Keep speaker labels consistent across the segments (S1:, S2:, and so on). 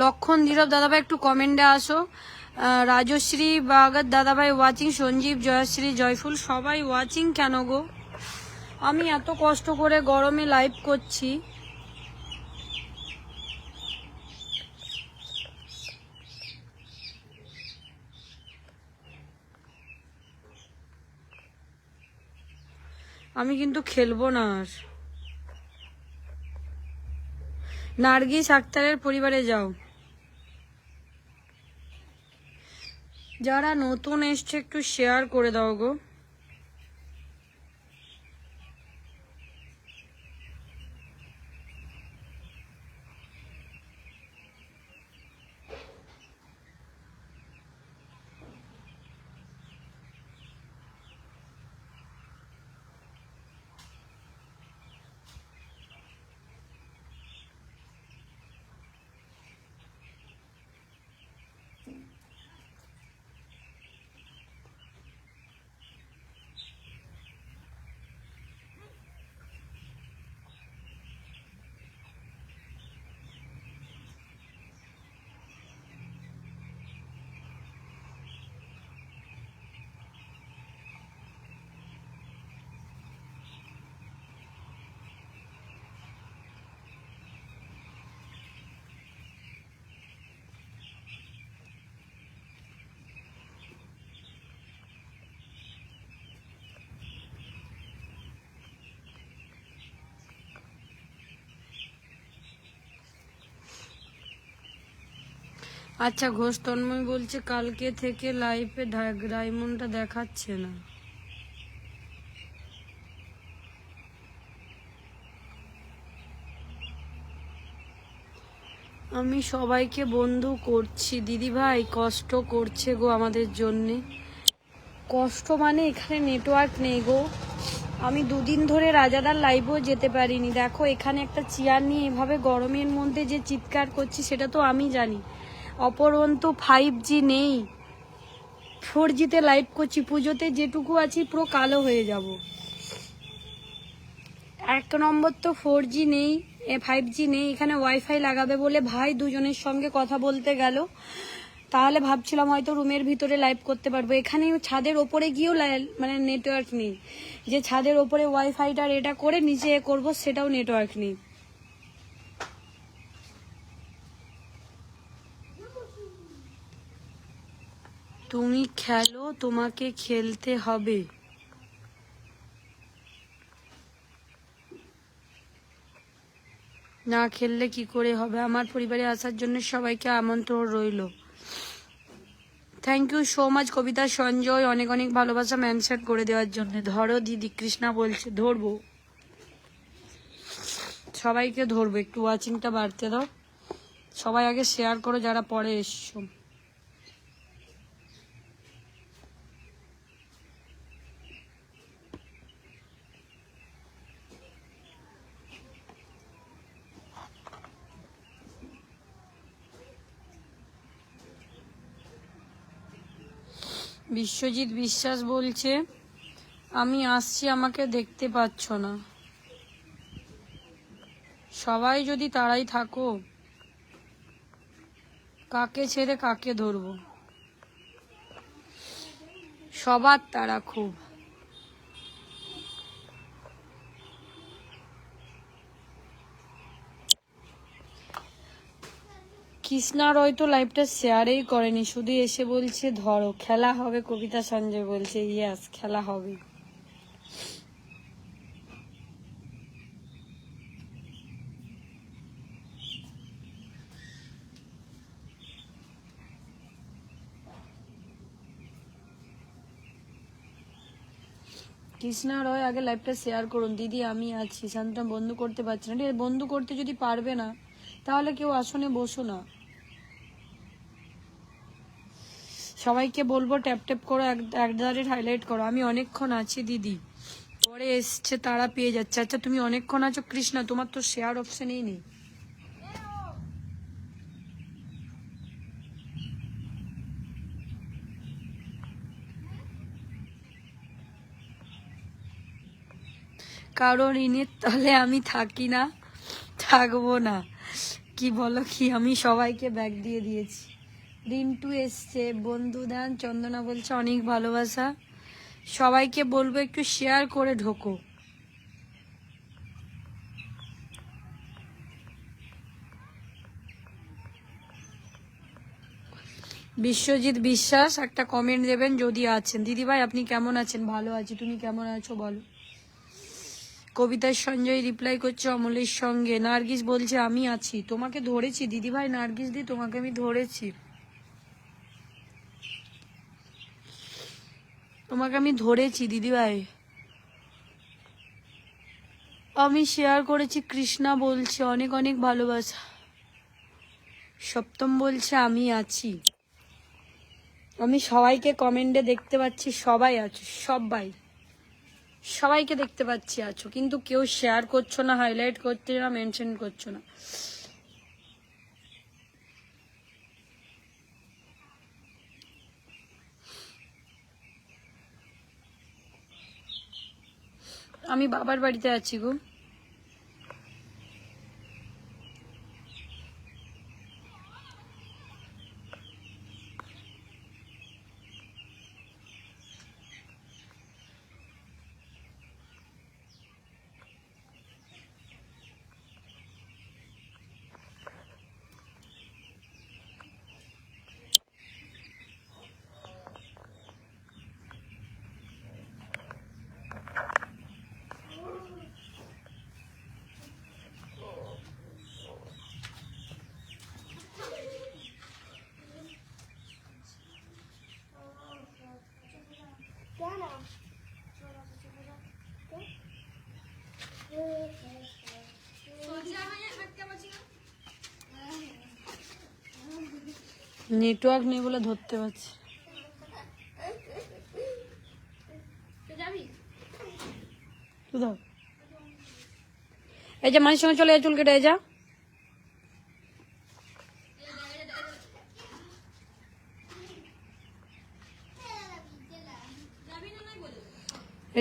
S1: লক্ষণ ধীরব দাদাভাই, একটু কমেন্টে আসো। রাজশ্রী বাগাত দাদাভাই ওয়াচিং সঞ্জীব, জয়শ্রী, জয়ফুল, সবাই ওয়াচিং কেন গো? আমি এত কষ্ট করে গরমে লাইভ করছি। আমি কিন্তু খেলব না আর। নার্গিস আক্তারের পরিবারে যাও। যারা নতুন এসছে একটু শেয়ার করে দাও গো। আচ্ছা ঘোষ তন্ময় বলছে, কালকে থেকে লাইফে ডায়মন্ডটা দেখাচ্ছে না। আমি সবাইকে বন্ধু করছি। দিদি ভাই, কষ্ট করছে গো আমাদের জন্যে। কষ্ট মানে এখানে নেটওয়ার্ক নেই গো। আমি দুদিন ধরে রাজাদার লাইভও যেতে পারিনি। দেখো, এখানে একটা চেয়ার নিয়ে এভাবে গরমের মধ্যে যে চিৎকার করছি, সেটা তো আমি জানি। অপরন্তু ফাইভ জি নেই। ফোর জিতে লাইভ করছি, পুজোতে যেটুকু আছি পুরো কালো হয়ে যাব। এক নম্বর তো ফোর জি নেই ফাইভ জি নেই, এখানে ওয়াইফাই লাগাবে বলে ভাই দুজনের সঙ্গে কথা বলতে গেল। তাহলে ভাবছিলাম হয়তো রুমের ভিতরে লাইভ করতে পারব। এখানে ছাদের ওপরে গিয়েও মানে নেটওয়ার্ক নেই। যে ছাদের ওপরে ওয়াইফাইটা এটা করে নিচে এ করব, সেটাও নেটওয়ার্ক নেই। তুমি খেলো, তোমাকে খেলতে হবে। না খেললে কি করে হবে? আমার পরিবারে আসার জন্য সবাইকে আমন্ত্রণ রইল। Thank you so much Kabita Sanjay. অনেক অনেক ভালোবাসা ম্যানসেট করে দেওয়ার জন্য। ধরো, দিদি কৃষ্ণা বলছে, ধরবো। সবাইকে ধরবো। একটু ওয়াচিংটা বাড়তে দাও। সবাই আগে শেয়ার করো, যারা পরে এসছো। বিশ্বজিৎ বিশ্বাস বলছে, আমি আসছি, আমাকে দেখতে পাচ্ছ না। সবাই যদি তারাই থাকো, কাকে ছেড়ে কাকে ধরব? সবার তারা খুব। কৃষ্ণা রয় তো লাইভটা শেয়ারেই করেনি, শুধু এসে বলছে, ধরো, খেলা হবে, কবিতা সঞ্জয় বলছে ইয়াস খেলা হবে। কৃষ্ণা রয়, আগে লাইভটা শেয়ার করুন। দিদি, আমি আছি শান্তনা বন্ধু করতে পারছি না। বন্ধু করতে যদি পারবে না, তাহলে কেউ আসনে বসো না। সবাইকে বলব ট্যাপ ট্যাপ করো, এক একদারে হাইলাইট করো। আমি অনেকক্ষণ আছি, দিদি। পরে এসছে, তারা পেয়ে যাচ্ছে। আচ্ছা তুমি অনেকক্ষণ আছো, কৃষ্ণা, তোমার তো শেয়ার অপশনেই নেই। কারণ ঋণের তলে আমি থাকি না, থাকব না। কি বলো কি, আমি সবাইকে ব্যাগ দিয়ে দিয়েছি। রিন্টু এসছে বন্ধু দান চন্দনা বলছে অনেক ভালোবাসা। সবাইকে বলব একটু শেয়ার করে ঢোকো। বিশ্বজিৎ বিশ্বাস, একটা কমেন্ট দেবেন যদি আছেন। দিদিভাই, আপনি কেমন আছেন? ভালো আছি। তুমি কেমন আছো বলো। কবিতার সঞ্জয় রিপ্লাই করছে অমলের সঙ্গে। নার্গিস বলছে, আমি আছি। তোমাকে ধরেছি। দিদিভাই, নার্গিস দি, তোমাকে আমি ধরেছি। তোমাকে আমি ধরেছি, দিদিভাই। আমি শেয়ার করেছি, কৃষ্ণা বলছে, অনেক অনেক ভালোবাসা। সপ্তম বলছে, আমি আছি। আমি সবাইকে কমেন্টে দেখতে পাচ্ছি, সবাই আছো, সবাই। সবাইকে দেখতে পাচ্ছি, আছো। কিন্তু কেউ শেয়ার করছ না হাইলাইট করছ না মেনশন করছ না। আমি বাবার বাড়িতে আছি গো। নেটওয়ার্ক নেই বলে ধরতে পারছি। এই যে মাঝে সঙ্গে চলে যা চুল কেটে যা।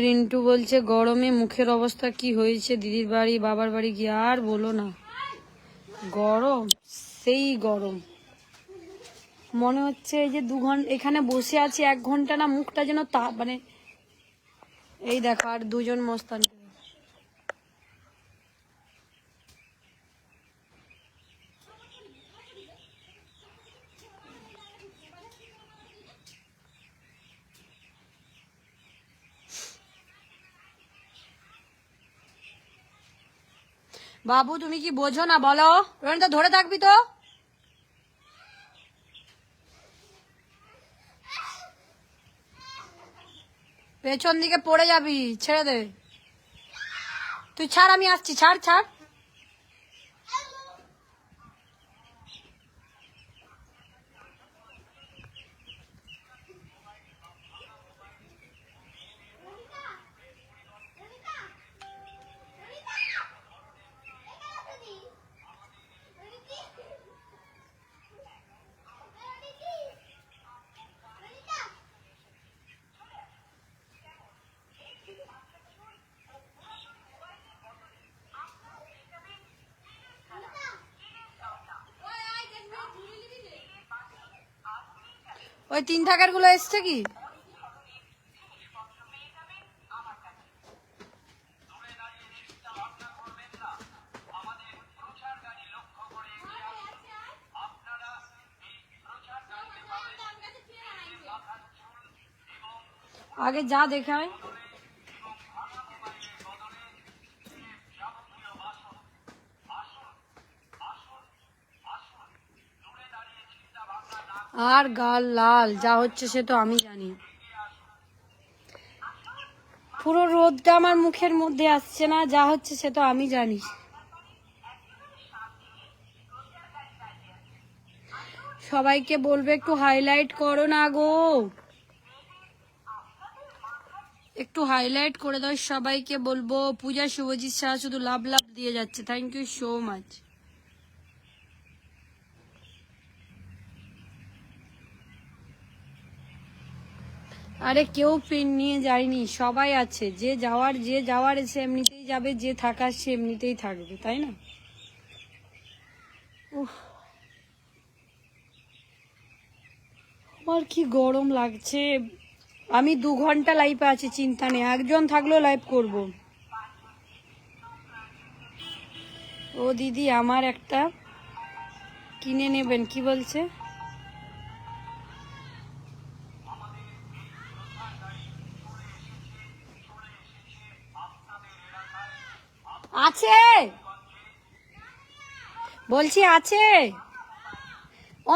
S1: রিন্টু বলছে গরমে মুখের অবস্থা কি হয়েছে? দিদির বাড়ি বাবার বাড়ি গিয়ে আর বলো না? গরম? সেই গরম। মনে হচ্ছে এই যে দু ঘণ্টা এখানে বসে আছি এক ঘণ্টা না মুখটা যেন তা মানে এই দেখো আর দুজন মস্তান বাবু, তুমি কি বোঝো না? বলো। তো ধরে থাকবি তো। পেছন দিকে পড়ে যাবি ছেড়ে দে। তুই ছাড় আমি আসছি ছাড় ছাড়। ওই তিন থাকারগুলো এসছে কি? আগে যা দেখায়। আর গাল লাল, যা হচ্ছে সে তো আমি জানি। পুরো রোদটা আমার মুখের মধ্যে আসছে না, যা হচ্ছে সে তো আমি জানি। সবাইকে বলবে, একটু হাইলাইট করো না গো। একটু হাইলাইট করে দাও, সবাইকে বলব, পূজা, শুভজিৎ শাহ শুধু লাভ লাভ দিয়ে যাচ্ছে। থ্যাংক ইউ সো মাচ আরে কেউ পেন নিয়ে যায়নি, সবাই আছে। যে যাওয়ার যে যাওয়ার, সে এমনিতেই যাবে, যে থাকার, সে এমনিতেই থাকবে, তাই না? আমার কি গরম লাগছে। আমি দু ঘণ্টা লাইভে আছি, চিন্তা নেই। একজন থাকলেও লাইভ করব। ও দিদি, আমার একটা কিনে নেবেন, কি বলছে? আছে। বলছি আছে। ও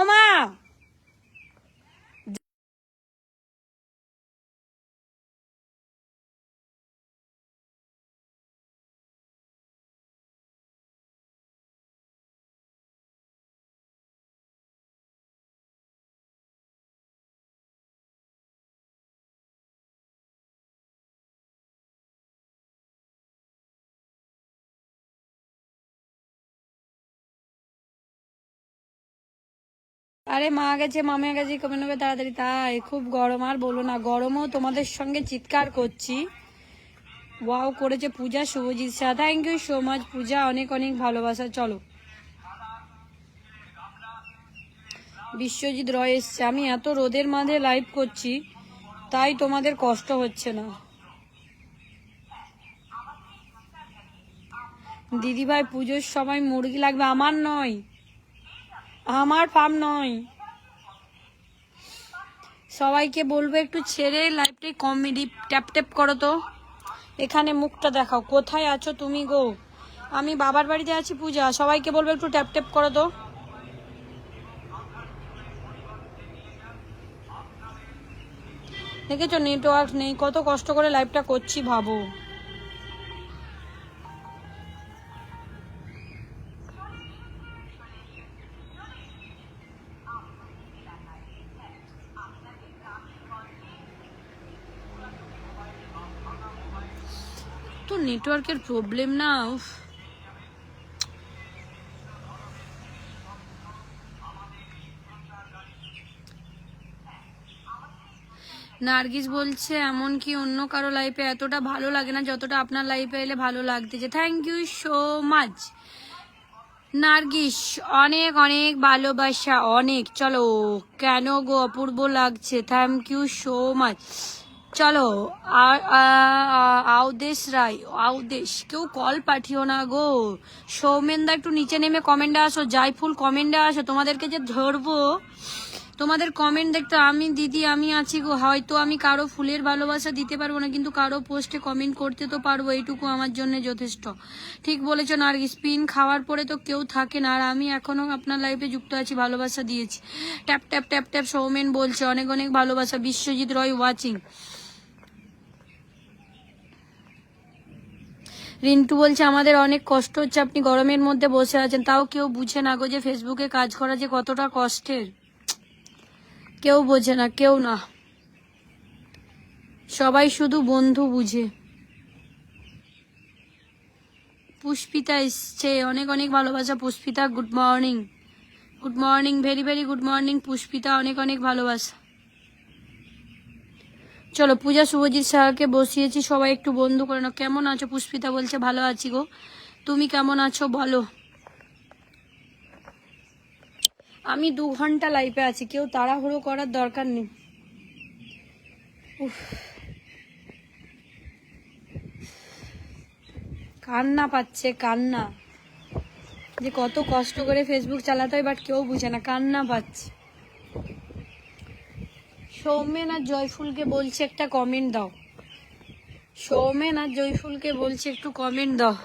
S1: আরে মা গেছে মামিয়া গেছে কমে নেবে তাড়াতাড়ি তাই। খুব গরম, আর বলো না, গরমও তোমাদের সঙ্গে চিৎকার করছি। ওয়াও করেছে Puja Subhajit Shah. Thank you so much Puja, অনেক অনেক ভালোবাসা। চলো। বিশ্বজিৎ রয় এসছে। আমি এত রোদের মাঝে লাইভ করছি, তাই তোমাদের কষ্ট হচ্ছে না। দিদিভাই, পুজোর সময় মুরগি লাগবে? আমার নয়। আমার ফার্ম নয়। সবাইকে বলব একটু ছেড়ে লাইভটাই কমেডি ট্যাপ ট্যাপ করো তো। এখানে মুখটা দেখাও, কোথায় আছো তুমি গো? আমি বাবার বাড়িতে আছি পূজা, সবাইকে বলব একটু ট্যাপ ট্যাপ করো তো। দেখেছ নেটওয়ার্ক নেই, কত কষ্ট করে লাইভটা করছি ভাবো। তো নেটওয়ার্কের প্রবলেম না নার্গিস বলছে, এমন কি অন্য কারও লাইফে এতটা ভালো লাগে না, যতটা আপনার লাইফে এলে ভালো লাগতেছে thank you so much Nargis, অনেক অনেক ভালোবাসা, অনেক। চলো, কেন গো অপূর্ব লাগছে? থ্যাংক ইউ সো মাচ চলো, আর আউদেশ রায়, আউদেশ, কেউ কল পাঠিও না গো। সৌমেনদা একটু নিচে নেমে কমেন্টে আসো, জাইফুল কমেন্টে আসো, তোমাদেরকে যে ধরবো। তোমাদের কমেন্ট দেখতে আমি, দিদি, আমি আছি গো। হয়তো আমি কারও ফুলের ভালোবাসা দিতে পারব না, কিন্তু কারও পোস্টে কমেন্ট করতে তো পারব, এইটুকু আমার জন্য যথেষ্ট। ঠিক বলেছ নার্গিস স্পিন খাওয়ার পরে তো কেউ থাকে না, আর আমি এখনও আপনার লাইফে যুক্ত আছি, ভালোবাসা দিয়েছি। Tap tap tap tap, Soumen বলছে, অনেক অনেক ভালোবাসা, বিশ্বজিৎ রয় ওয়াচিং রিন্টু বলছে, আমাদের অনেক কষ্ট হচ্ছে, আপনি গরমের মধ্যে বসে আছেন। তাও কেউ বুঝে না গো যে ফেসবুকে কাজ করা যে কতটা কষ্টের। কেউ বোঝে না, কেউ না। সবাই শুধু বন্ধু বুঝে। পুষ্পিতা এসছে, অনেক অনেক ভালোবাসা Pushpita. Good morning. Good morning, very very good morning Pushpita, অনেক অনেক ভালোবাসা। চলো পূজা শুভজিৎ শাহকে বসিয়েছি, সবাই একটু বন্ধু করে নাও। কেমন আছো? পুষ্পিতা বলছে, ভালো আছি গো। তুমি কেমন আছো? বলো। আমি দু ঘণ্টা লাইফে আছি, কেউ তাড়াহুড়ো করার দরকার নেই। কান্না পাচ্ছে, কান্না। যে কত কষ্ট করে ফেসবুক চালাতে হয় বাট কেউ বুঝে না, কান্না পাচ্ছে। সৌমেন আর জয়ফুলকে বলছে একটা কমেন্ট দাও। সৌমেন আর জয়ফুলকে বলছে একটু কমেন্ট দাও।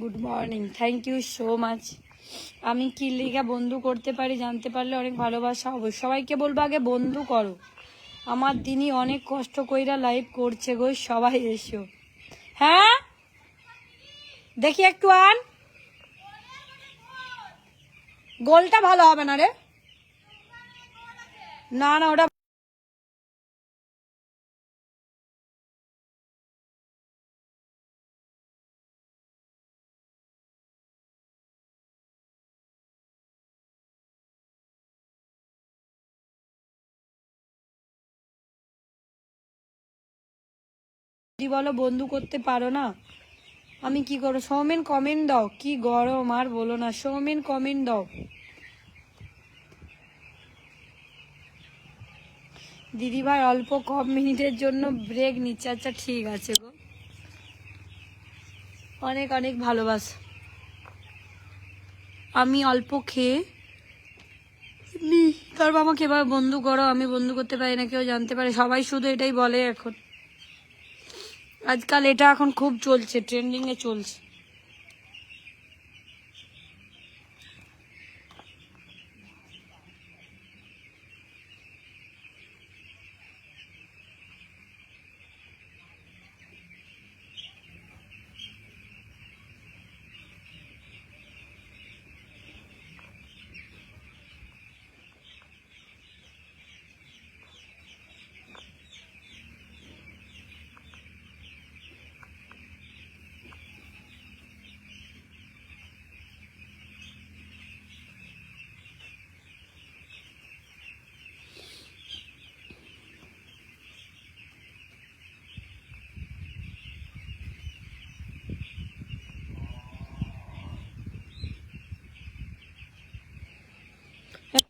S1: Good morning thank you so much আমি কি লিগা বন্ধু করতে পারি, জানতে পারলে অনেক ভালোবাসা হবে। সবাইকে বলব আগে বন্ধু করো। আমার দিনই অনেক কষ্ট কইরা লাইভ করছে গো, সবাই এসো। হ্যাঁ? দেখি একটু আন। গোলটা ভালো হবে না রে? না না, ওটা যদি বলো, বন্ধু করতে পারো না? আমি কি করো সৌমেন কমেন্ট দাও। কি গরম, আর বলো না। সৌমেন কমেন্ট দাও। দিদিভাই অল্প কম মিনিটের জন্য ব্রেক নিচ্ছে। আচ্ছা ঠিক আছে গো। অনেক অনেক ভালোবাসা। আমি অল্প খেয়ে তারপর আমাকে এবার বন্ধু করো, আমি বন্ধু করতে পারি না, কেউ জানতে পারে। সবাই শুধু এটাই বলে এখন। আজকাল এটা এখন খুব চলছে ট্রেন্ডিং এ চলছে।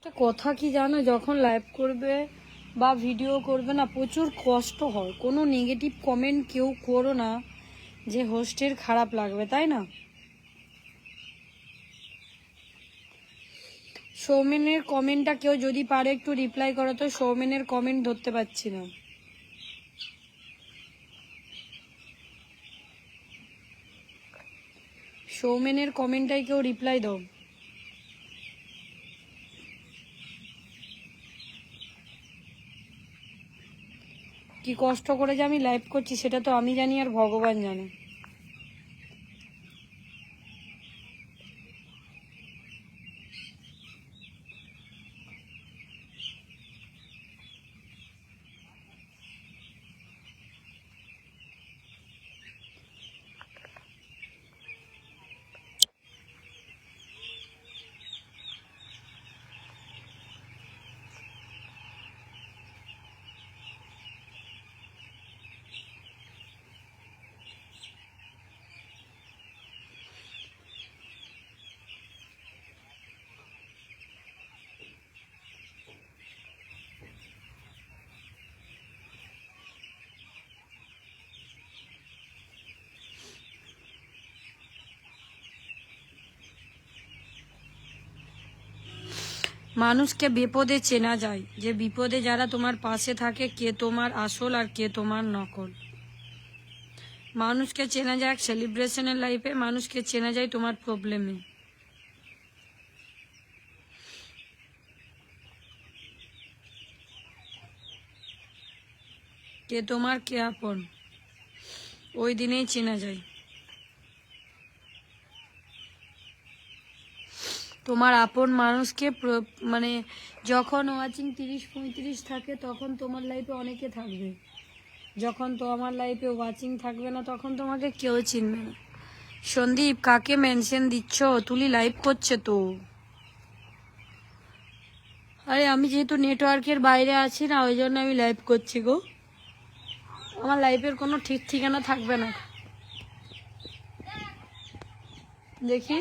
S1: একটা কথা কি জানো? যখন লাইভ করবে বা ভিডিও করবে না, প্রচুর কষ্ট হয়। কোনো নেগেটিভ কমেন্ট কেউ করো না যে হোস্টের খারাপ লাগবে, তাই না? সৌমেনের কমেন্টটা কেউ যদি পারে একটু রিপ্লাই করো তো, সৌমেনের কমেন্ট ধরতে পারছি না। সৌমেনের কমেন্টটাই কেউ রিপ্লাই দাও। কি কষ্ট করে যে আমি লাইভ করছি সেটা তো আমি জানি আর ভগবান জানে। মানুষকে বিপদে চেনা যায়, যে বিপদে যারা তোমার পাশে থাকে, কে তোমার আসল আর কে তোমার নকল। মানুষকে চেনা যায় সেলিব্রেশনের লাইফে মানুষকে চেনা যায় তোমার প্রবলেমে কে তোমার কে আপন, ওই দিনেই চেনা যায়। তোমার আপন মানুষকে মানে যখন ওয়াচিং তিরিশ, পঁয়ত্রিশ থাকে, তখন তোমার লাইফে অনেকে থাকবে। যখন তো আমার লাইফে ওয়াচিং থাকবে না, তখন তোমাকে কেউ চিনবে না। সন্দীপ, কাকে মেনশন দিচ্ছ? তুলি লাইভ করছে তো। আরে, আমি যেহেতু নেটওয়ার্কের বাইরে আছি না, ওই জন্য আমি লাইভ করছি গো। আমার লাইফের কোনো ঠিক ঠিকানা থাকবে না। দেখি।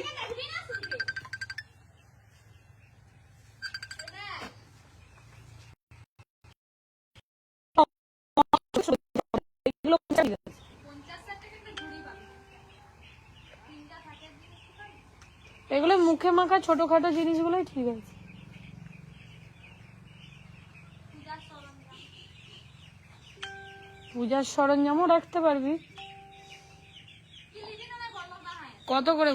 S1: এগুলো মুখে মাখা ছোটখাটো জিনিসগুলোই ঠিক আছে। পূজার সরঞ্জামও রাখতে পারবি। কত করে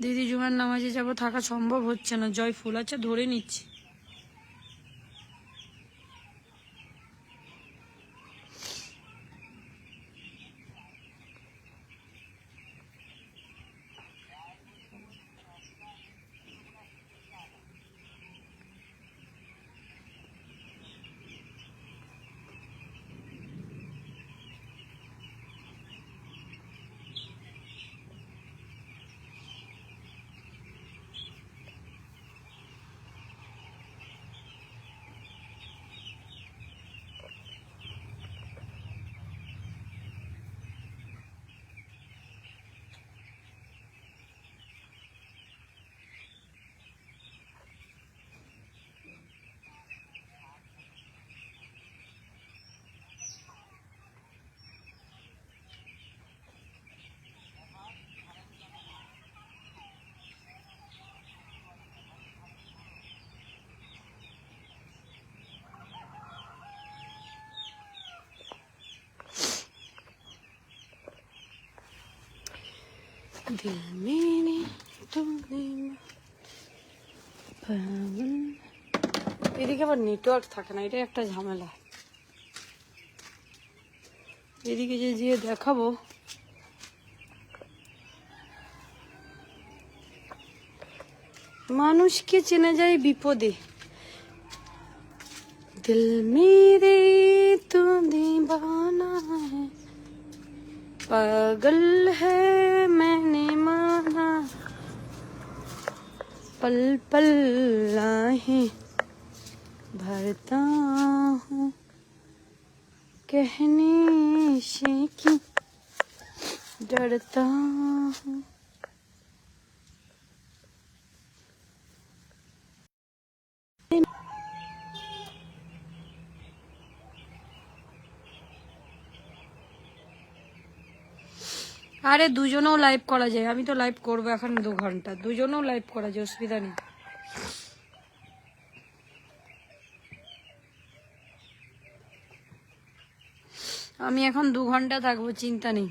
S1: দিদি জুমার নামাজে যাব থাকা সম্ভব হচ্ছে না। জয় ফুল। আছে ধরে নিচ্ছি। दिल मेरे तुमने पागल এদিকে আবার নেটওয়ার্ক থাকে না এটা একটা ঝামেলা এদিকে যে যে দেখাবো মানুষকে চেনা যায় বিপদে দিল মেরে তো दीवाना है पागल है मैंने माना। पल पल लाहे भरता हूँ। कहने से की डरता हूँ? আরে দুজনেও লাইভ করা যায়। আমি তো লাইভ করব এখন দু ঘণ্টা। দুজনেও লাইভ করা যায়, অসুবিধা নেই। আমি এখন দু ঘণ্টা থাকব, চিন্তা নেই।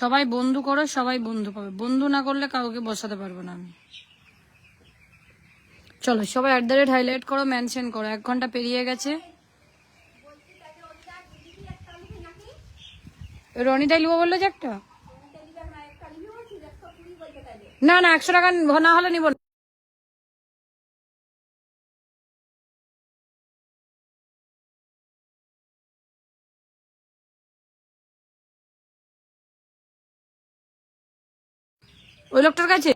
S1: সবাই বন্ধু করো, সবাই বন্ধু পাবে। বন্ধু না করলে কাউকে বসাতে পারব না আমি। চলো, সবাই অ্যাট দ্য রেট হাইলাইট করো মেনশন করো। এক ঘণ্টা পেরিয়ে গেছে। রনিতাই লিবো বলল যে একটা? না না, একশো টাকা না হলে নিব ওই লোকটার কাছে?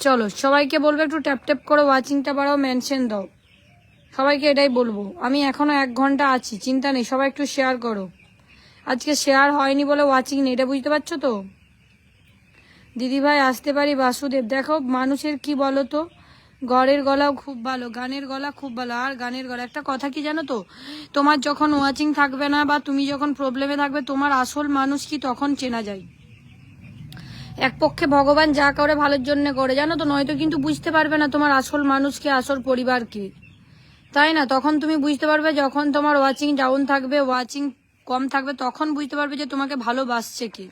S1: চলো সবাইকে বলব একটু ট্যাপ ট্যাপ করে ওয়াচিংটা বাড়াও মেনশন দাও। সবাইকে এটাই বলব। আমি এখনও এক ঘণ্টা আছি, চিন্তা নেই, সবাই একটু শেয়ার করো। আজকে শেয়ার হয়নি বলে ওয়াচিং নেই, এটা বুঝতে পারছ তো? দিদিভাই আসতে পারি, বাসুদেব। দেখো, মানুষের কি বলো তো গড়ের গলাও খুব ভালো, গানের গলা খুব ভালো, আর গানের গলা। একটা কথা কি জানো তো? তোমার যখন ওয়াচিং থাকবে না বা তুমি যখন প্রবলেমে থাকবে, তোমার আসল মানুষ কি তখন চেনা যায়। এক পক্ষে ভগবান যা করে, ভালোর জন্য করে। জানো তো? নয়তো কিন্তু বুঝতে পারবে না তোমার আসল মানুষকে আসল পরিবারকে তাই না? তখন তুমি বুঝতে পারবে যখন তোমার ওয়াচিং ডাউন থাকবে ওয়াচিং কম থাকবে, তখন বুঝতে পারবে যে তোমাকে ভালোবাসছে কি।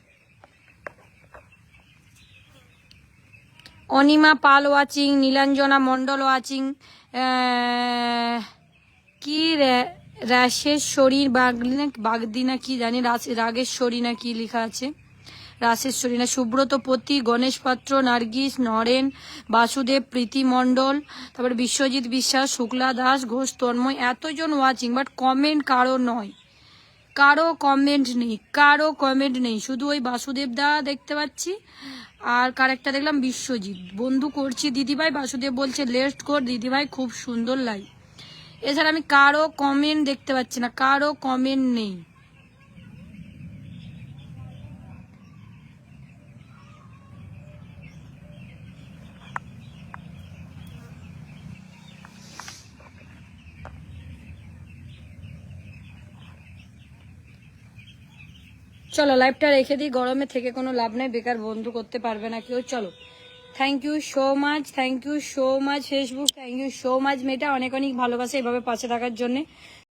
S1: অনিমা পাল ওয়াচিং নীলাঞ্জনা মণ্ডল ওয়াচিং কি রা- রাশেশ্বরী বাগলি না, বাগদি না কি জানি রাগেশ্বরী না কি লেখা আছে? রাশেশ্বরী না সুব্রত পতি, গণেশ পাত্র, নার্গিস, নরেন, বাসুদেব, প্রীতি মণ্ডল, তারপর বিশ্বজিৎ বিশ্বাস, শুক্লা দাস, ঘোষ তন্ময়। এতজন ওয়াচিং বাট কমেন্ট কারও নয়। কারও কমেন্ট নেই, কারও কমেন্ট নেই। শুধু ওই বাসুদেব দা দেখতে পাচ্ছি, আর কারেক্টটা দেখলাম বিশ্বজিৎ। বন্ধু করছি, দিদিভাই বাসুদেব বলছে লেস্ট কর, দিদিভাই, খুব সুন্দর লাই এছাড়া আমি কারও কমেন্ট দেখতে পাচ্ছি না, কারও কমেন্ট নেই। চলো লাইভটা রেখে দিই। গরমে থেকে কোনো লাভ নেই, বেকার বন্ধু করতে পারবে না কেউ। চলো। Thank you so much thank you so much Facebook thank you so much মেয়েটা অনেক অনেক ভালোবাসে এভাবে পাশে থাকার জন্য।